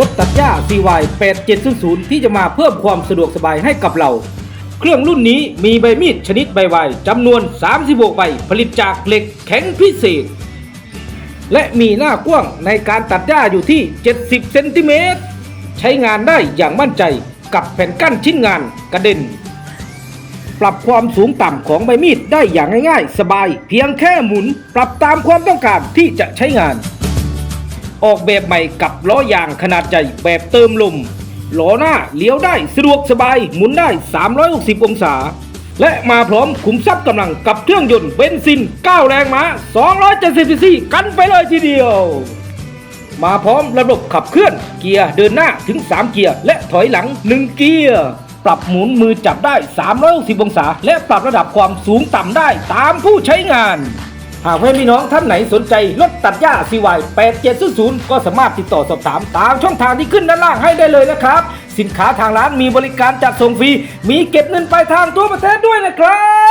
รถตัดหญ้า CY 8700 ที่จะมาเพิ่มความสะดวกสบายให้กับเรา เครื่องรุ่นนี้มีใบมีดชนิดใบวายจำนวน 36 ใบ ผลิตจากเหล็กแข็งพิเศษ และมีหน้ากว้างในการตัดหญ้าอยู่ที่ 70 เซนติเมตร ใช้งานได้อย่างมั่นใจกับแผ่นกั้นชิ้นงานกระเด็น ปรับความสูงต่ำของใบมีดได้อย่างง่ายๆ สบาย เพียงแค่หมุน ปรับตามความต้องการที่จะใช้งาน ออกแบบใหม่กับล้อยางขนาดใหญ่แบบเติมลมล้อหน้าเลี้ยวได้สะดวกสบายหมุนได้ 360 องศา และมาพร้อมขุมทรัพย์กำลังกับเครื่องยนต์เบนซิน 9 แรงม้า 270ซีซีกันไปเลยทีเดียว มาพร้อมระบบขับเคลื่อนเกียร์เดินหน้าถึง 3 เกียร์ และถอยหลัง 1 เกียร์ ปรับหมุนมือจับได้ 360 องศา และปรับระดับความสูงต่ำได้ตามผู้ใช้งาน หากเพื่อนพี่น้องท่านไหนสนใจรถตัดหญ้า CY 8700 ก็สามารถติดต่อสอบถามตามช่องทางที่ขึ้นด้านล่างให้ได้เลยนะครับ สินค้าทางร้านมีบริการจัดส่งฟรี มีเก็บเงินปลายทางทั่วประเทศด้วยนะครับ